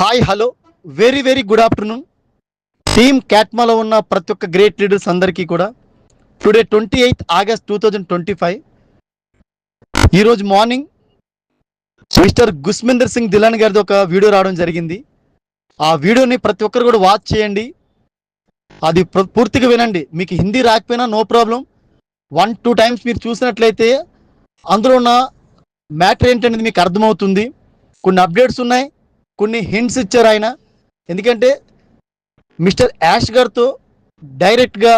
Hi hello. Very very good afternoon team క్యాట్మాలో ఉన్న ప్రతి ఒక్క గ్రేట్ లీడర్స్ అందరికీ కూడా. Today twenty eighth August two thousand twenty five ఈరోజు మార్నింగ్ మిస్టర్ గుస్మిందర్ సింగ్ దిలాన్ గారిది ఒక వీడియో రావడం జరిగింది. ఆ వీడియోని ప్రతి ఒక్కరు కూడా వాచ్ చేయండి. అది పూర్తిగా వినండి. మీకు హిందీ రాకపోయినా no problem one two times మీరు చూసినట్లయితే అందులో ఉన్న మ్యాటర్ ఏంటనేది మీకు అర్థమవుతుంది. కొన్ని అప్డేట్స్ ఉన్నాయి. కొన్ని హింట్స్ ఇచ్చారు ఆయన. ఎందుకంటే మిస్టర్ యాష్ గారితో డైరెక్ట్గా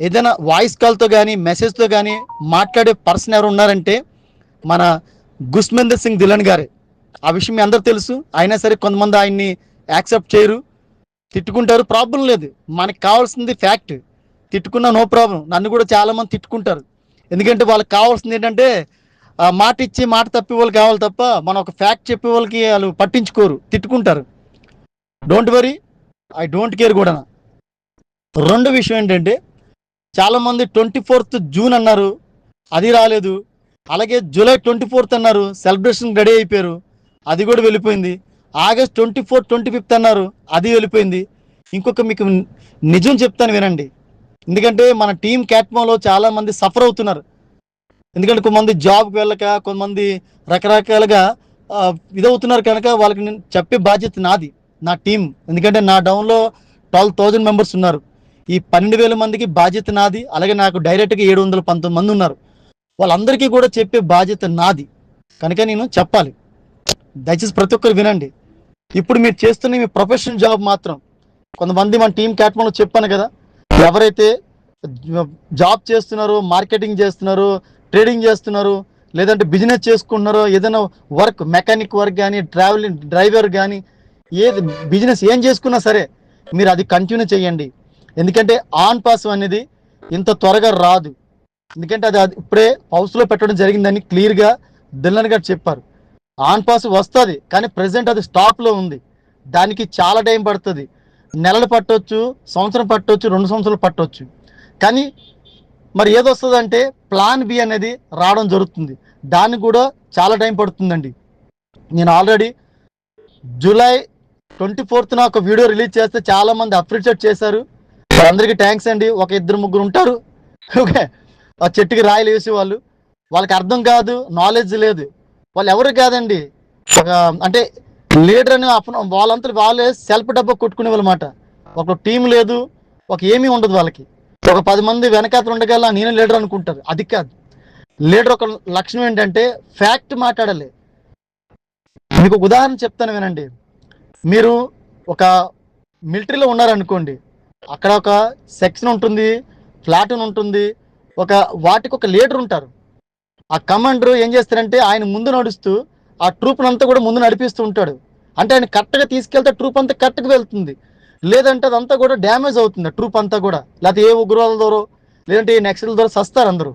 ఏదైనా వాయిస్ కాల్తో కానీ మెసేజ్తో కానీ మాట్లాడే పర్సన్ ఎవరు ఉన్నారంటే మన గుస్మేందర్ సింగ్ దిలన్ గారే. ఆ విషయం మీ అందరూ తెలుసు. అయినా సరే కొంతమంది ఆయన్ని యాక్సెప్ట్ చేయరు. తిట్టుకుంటారు. ప్రాబ్లం లేదు. మనకు కావాల్సింది ఫ్యాక్ట్ తిట్టుకున్నా నో ప్రాబ్లం నన్ను కూడా చాలామంది తిట్టుకుంటారు. ఎందుకంటే వాళ్ళకి కావాల్సింది ఏంటంటే మాట ఇచ్చి మాట తప్పే వాళ్ళు కావాలి తప్ప మనం ఒక ఫ్యాక్ట్ చెప్పే వాళ్ళకి వాళ్ళు పట్టించుకోరు తిట్టుకుంటారు. Don't worry I don't care కూడా రెండు విషయం ఏంటంటే చాలామంది ట్వంటీ ఫోర్త్ జూన్ అన్నారు అది రాలేదు. అలాగే జూలై ట్వంటీ ఫోర్త్ అన్నారు సెలబ్రేషన్ రెడీ అయిపోయారు అది కూడా వెళ్ళిపోయింది. August twenty four twenty fifth అన్నారు అది వెళ్ళిపోయింది. ఇంకొక మీకు నిజం చెప్తాను వినండి. ఎందుకంటే మన టీం క్యాట్మోలో చాలా మంది సఫర్ అవుతున్నారు. ఎందుకంటే కొంతమంది జాబ్కి వెళ్ళక కొంతమంది రకరకాలుగా ఇదవుతున్నారు కనుక వాళ్ళకి నేను చెప్పే బాధ్యత నాది నా టీం ఎందుకంటే నా డౌన్లో ట్వెల్వ్ థౌజండ్ మెంబర్స్ ఉన్నారు. ఈ పన్నెండు వేల మందికి బాధ్యత నాది అలాగే నాకు డైరెక్ట్గా ఏడు వందల పంతొమ్మిది మంది ఉన్నారు. వాళ్ళందరికీ కూడా చెప్పే బాధ్యత నాది. కనుక నేను చెప్పాలి. దయచేసి ప్రతి ఒక్కరు వినండి. ఇప్పుడు మీరు చేస్తున్న మీ ప్రొఫెషనల్ జాబ్ మాత్రం కొంతమంది మన టీం క్యాట్మన్లో చెప్పాను కదా ఎవరైతే జాబ్ చేస్తున్నారో మార్కెటింగ్ చేస్తున్నారో ట్రేడింగ్ చేస్తున్నారు లేదంటే బిజినెస్ చేసుకుంటున్నారో ఏదైనా వర్క్ మెకానిక్ వర్క్ కానీ ట్రావెలింగ్ డ్రైవర్ కానీ ఏది బిజినెస్ ఏం చేసుకున్నా సరే మీరు అది కంటిన్యూ చేయండి. ఎందుకంటే ఆన్ పాస్ అనేది ఇంత త్వరగా రాదు. ఎందుకంటే అది అది ఇప్పుడే హౌస్లో పెట్టడం జరిగిందని క్లియర్గా దిల్లన్ గారు చెప్పారు. ఆన్ పాస్ వస్తుంది కానీ ప్రజెంట్ అది స్టాప్లో ఉంది. దానికి చాలా టైం పడుతుంది. నెలలు పట్టవచ్చు సంవత్సరం పట్టవచ్చు రెండు సంవత్సరాలు పట్టవచ్చు కానీ మరి ఏదొస్తుందంటే ప్లాన్ బి అనేది రావడం జరుగుతుంది. దానికి కూడా చాలా టైం పడుతుందండి. నేను ఆల్రెడీ జూలై ట్వంటీ ఫోర్త్న ఒక వీడియో రిలీజ్ చేస్తే చాలామంది అప్రిషియేట్ చేశారు. అందరికీ థ్యాంక్స్ అండి. ఒక ఇద్దరు ముగ్గురు ఉంటారు. ఓకే. ఆ చెట్టుకి రాయలు వేసి వాళ్ళు. వాళ్ళకి అర్థం కాదు నాలెడ్జ్ లేదు. వాళ్ళు ఎవరు కాదండి. ఒక అంటే లీడర్ అని వాళ్ళంతా వాళ్ళే సెల్ఫ్ డబ్బా కొట్టుకునే వాళ్ళమాట ఒక టీం లేదు. ఒక ఏమీ ఉండదు వాళ్ళకి. ఒక పది మంది వెనకాతలు ఉండగల నేను లీడర్ అనుకుంటారు. అది కాదు. లీడర్ ఒక లక్షణం ఏంటంటే ఫ్యాక్ట్ మాట్లాడాలి. మీకు ఒక ఉదాహరణ చెప్తాను వినండి. మీరు ఒక మిలిటరీలో ఉన్నారనుకోండి. అక్కడ ఒక సెక్షన్ ఉంటుంది ప్లాటూన్ ఉంటుంది. ఒక వాటికి ఒక లీడర్ ఉంటారు. ఆ కమాండర్ ఏం చేస్తారంటే ఆయన ముందు నడుస్తూ ఆ ట్రూప్ అంతా కూడా ముందు నడిపిస్తూ ఉంటాడు. అంటే ఆయన కరెక్ట్గా తీసుకెళ్తే ట్రూప్ అంతా కరెక్ట్గా వెళ్తుంది. లేదంటే అదంతా కూడా డ్యామేజ్ అవుతుంది ట్రూప్ అంతా కూడా. లేకపోతే ఏ ఉగ్రవాదుల ద్వారా లేదంటే ఏ నెక్సల్ ద్వారా సస్తారు అందరూ.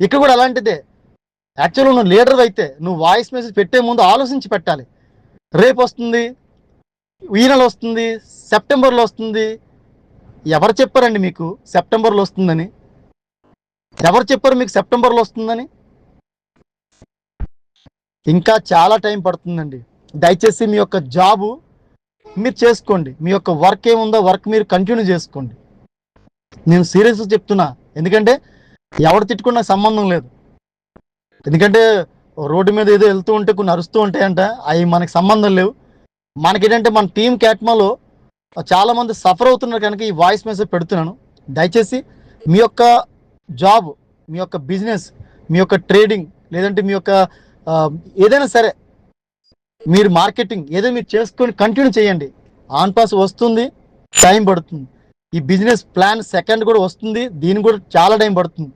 ఇక్కడ కూడా అలాంటిదే. యాక్చువల్గా నువ్వు లీడర్ అయితే నువ్వు వాయిస్ మెసేజ్ పెట్టే ముందు ఆలోచించి పెట్టాలి. రేపు వస్తుంది ఈ నెల వస్తుంది సెప్టెంబర్లో వస్తుంది. ఎవరు చెప్పారండి మీకు సెప్టెంబర్లో వస్తుందని? ఎవరు చెప్పారు మీకు సెప్టెంబర్లో వస్తుందని? ఇంకా చాలా టైం పడుతుందండి. దయచేసి మీ యొక్క జాబు మీరు చేసుకోండి. మీ యొక్క వర్క్ ఏముందో వర్క్ మీరు కంటిన్యూ చేసుకోండి. నేను సీరియస్గా చెప్తున్నా. ఎందుకంటే ఎవరు తిట్టుకున్న సంబంధం లేదు. ఎందుకంటే రోడ్డు మీద ఏదో వెళ్తూ ఉంటే కొన్ని అరుస్తూ ఉంటాయంట అవి మనకి సంబంధం లేవు. మనకేంటంటే మన టీం క్యాట్మాలో చాలామంది సఫర్ అవుతున్నారు కనుక ఈ వాయిస్ మెసేజ్ పెడుతున్నాను. దయచేసి మీ యొక్క జాబ్ మీ యొక్క బిజినెస్ మీ యొక్క ట్రేడింగ్ లేదంటే మీ యొక్క ఏదైనా సరే మీరు మార్కెటింగ్ ఏదో మీరు చేసుకొని కంటిన్యూ చేయండి. ఆన్ పాస్ వస్తుంది టైం పడుతుంది. ఈ బిజినెస్ ప్లాన్ సెకండ్ కూడా వస్తుంది దీని కూడా చాలా టైం పడుతుంది.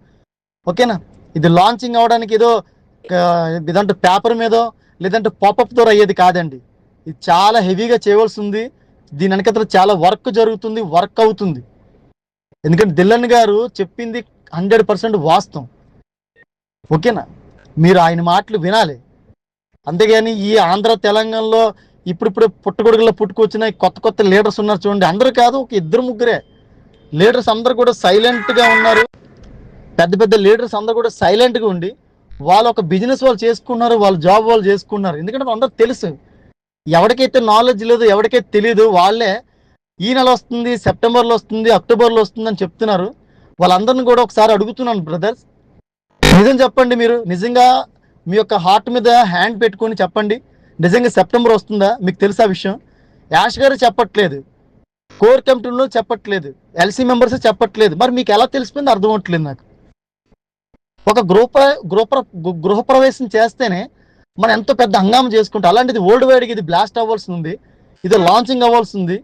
ఓకేనా? ఇది లాంచింగ్ అవ్వడానికి ఏదో ఆ, ఇదంటే పేపర్ మీదో లేదంటే పాపప్ ద్వారా అయ్యేది కాదండి. ఇది చాలా హెవీగా చేయవలసి ఉంది దీని వెనకతల చాలా వర్క్ జరుగుతుంది వర్క్ అవుతుంది. ఎందుకంటే దిల్లన్ గారు చెప్పింది హండ్రెడ్ పర్సెంట్ వాస్తవం. ఓకేనా? మీరు ఆయన మాటలు వినాలి. అంతేగాని ఈ ఆంధ్ర తెలంగాణలో ఇప్పుడిప్పుడు పుట్టగొడుగులో పుట్టుకొచ్చిన కొత్త కొత్త లీడర్స్ ఉన్నారు చూడండి. అందరూ కాదు ఒక ఇద్దరు ముగ్గురే. లీడర్స్ అందరు కూడా సైలెంట్గా ఉన్నారు. పెద్ద పెద్ద లీడర్స్ అందరు కూడా సైలెంట్గా ఉండి వాళ్ళు ఒక బిజినెస్ వాళ్ళు చేసుకున్నారు వాళ్ళ జాబ్ వాళ్ళు చేసుకున్నారు. ఎందుకంటే అందరూ తెలుసు. ఎవరికైతే నాలెడ్జ్ లేదు ఎవరికైతే తెలియదు వాళ్ళే ఈ నెల వస్తుంది సెప్టెంబర్లో వస్తుంది అక్టోబర్లో వస్తుంది అని చెప్తున్నారు. వాళ్ళందరిని కూడా ఒకసారి అడుగుతున్నాను బ్రదర్స్ నిజం చెప్పండి మీరు. నిజంగా మీ యొక్క హార్ట్ మీద హ్యాండ్ పెట్టుకొని చెప్పండి. నిజంగా సెప్టెంబర్ వస్తుందా? మీకు తెలుసా విషయం? యాష్ గారు చెప్పట్లేదు. కోర్ కమిటీలో చెప్పట్లేదు. ఎల్సీ మెంబర్స్ చెప్పట్లేదు. మరి మీకు ఎలా తెలిసిపోయింది అర్థం అవట్లేదు నాకు. ఒక గృహ గృహ గృహప్రవేశం చేస్తేనే మనం ఎంతో పెద్ద హంగామం చేసుకుంటాం. అలాంటిది వరల్డ్ వైడ్కి ఇది బ్లాస్ట్ అవ్వాల్సి ఉంది. ఇది లాంచింగ్ అవ్వాల్సి ఉంది.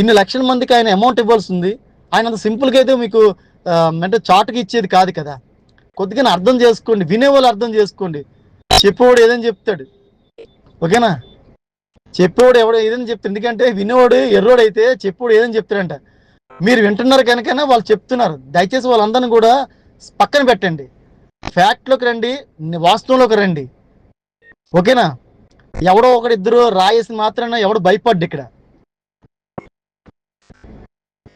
ఇన్ని లక్షల మందికి ఆయన అమౌంట్ ఇవ్వాల్సి ఉంది. ఆయన అంత సింపుల్గా అయితే మీకు అంటే చాటుకి ఇచ్చేది కాదు కదా. కొద్దిగా అర్థం చేసుకోండి వినేవాళ్ళు అర్థం చేసుకోండి. చెప్పేవాడు ఏదని చెప్తాడు. ఓకేనా? చెప్పేవాడు ఎవడో ఏదని చెప్తాడు. ఎందుకంటే వినేవాడు ఎర్రోడైతే చెప్పేవాడు ఏదని చెప్తాడంట. మీరు వింటున్నారు కనుకనే వాళ్ళు చెప్తున్నారు. దయచేసి వాళ్ళందరినీ కూడా పక్కన పెట్టండి. ఫ్యాక్ట్లోకి రండి వాస్తవంలోకి రండి. ఓకేనా? ఎవడో ఒకడిద్దరు రాయేసి మాత్రాన ఎవడు భయపడ్డు ఇక్కడ.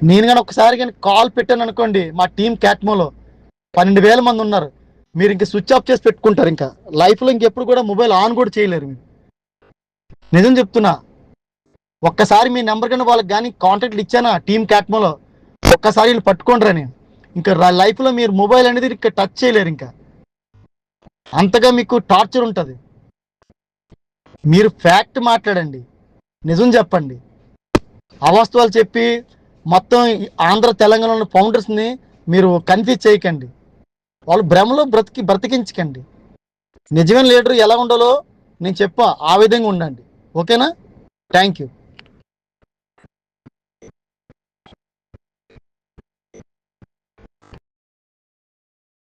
నేను కానీ ఒకసారి కానీ కాల్ పెట్టాను అనుకోండి మా టీం క్యాట్మోలో పన్నెండు వేల మంది ఉన్నారు. మీరు ఇంకా స్విచ్ ఆఫ్ చేసి పెట్టుకుంటారు ఇంకా. లైఫ్లో ఇంకెప్పుడు కూడా మొబైల్ ఆన్ కూడా చేయలేరు మీరు. నిజం చెప్తున్నా. ఒక్కసారి మీ నెంబర్ కానీ వాళ్ళకి కానీ కాంటాక్ట్లు ఇచ్చానా టీం క్యాట్మోలో? ఒక్కసారి వీళ్ళు పట్టుకుంటారా నేను. ఇంకా లైఫ్లో మీరు మొబైల్ అనేది ఇంకా టచ్ చేయలేరు ఇంకా. అంతగా మీకు టార్చర్ ఉంటుంది. మీరు ఫ్యాక్ట్ మాట్లాడండి. నిజం చెప్పండి. అవాస్తవాలు చెప్పి మొత్తం ఆంధ్ర తెలంగాణలో ఫౌండర్స్ని మీరు కన్ఫ్యూజ్ చేయకండి. వాళ్ళు భ్రమలో బ్రతికి బ్రతికించకండి. నిజమైన లీడర్ ఎలా ఉండాలో నేను చెప్పా ఆ విధంగా ఉండండి. ఓకేనా? Thank you